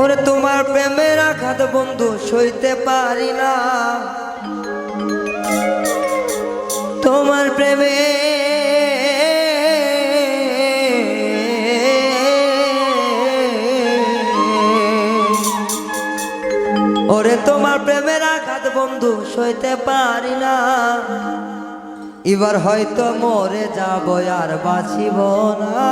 ওরে তোমার প্রেমের আঘাত বন্ধু সইতে পারি না। তোমার প্রেমে ওরে তোমার প্রেমের আঘাত বন্ধু সইতে পারি না। এবার হয়তো মরে যাব আর বাঁচিব না।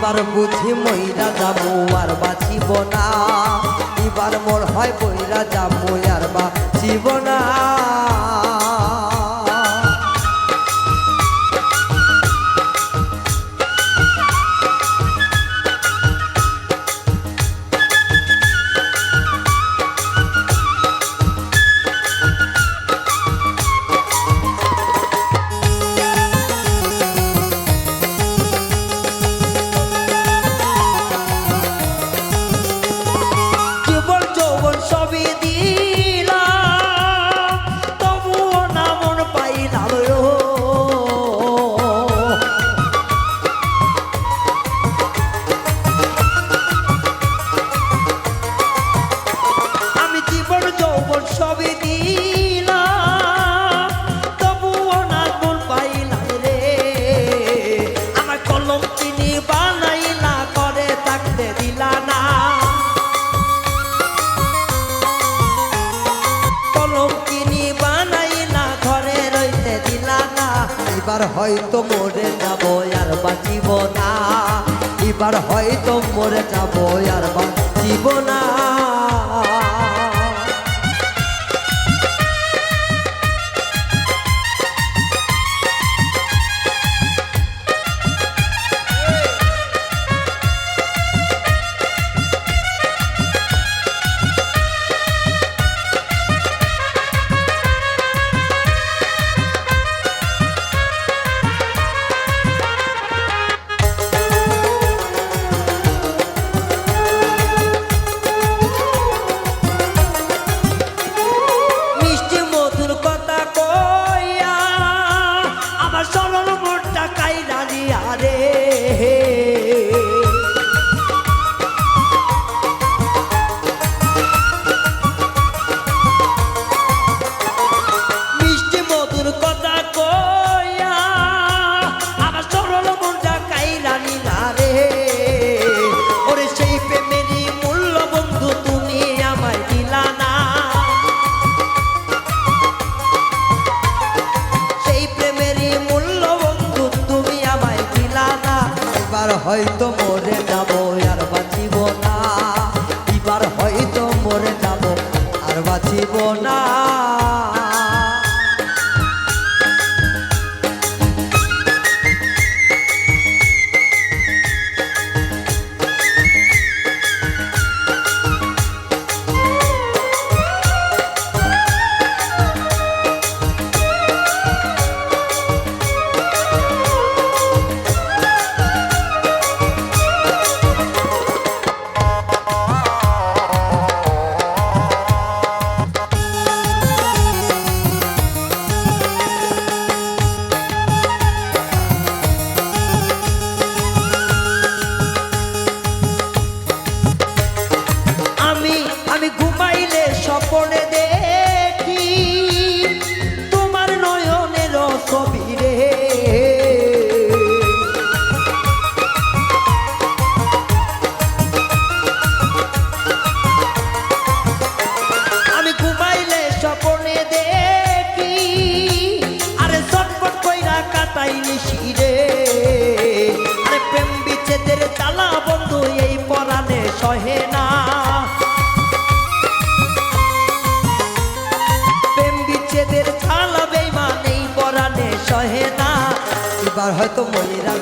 এবার বুঝি মইরা যাব আর বাঁচিব না এবার মোর হয় বইরা যাব আর বাঁচিব না এবার হয়তো মরে যাব আর বাঁচিব না। এবার হয়তো মরে যাব আর বাঁচিব না। এবার হয়তো মরে যাব আর poner আমার হয়তো মনিরা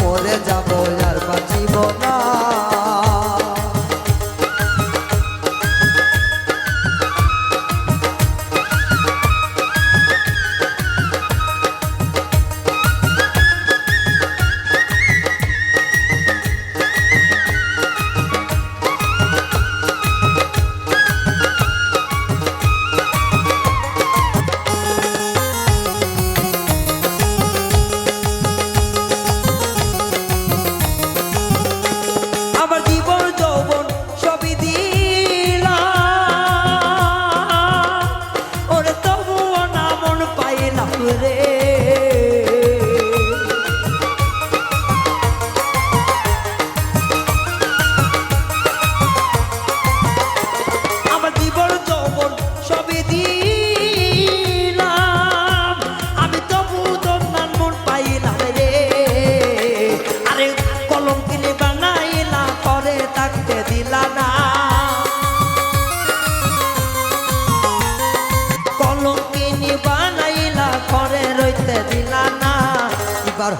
মরে যাব আর বাঁচিব না।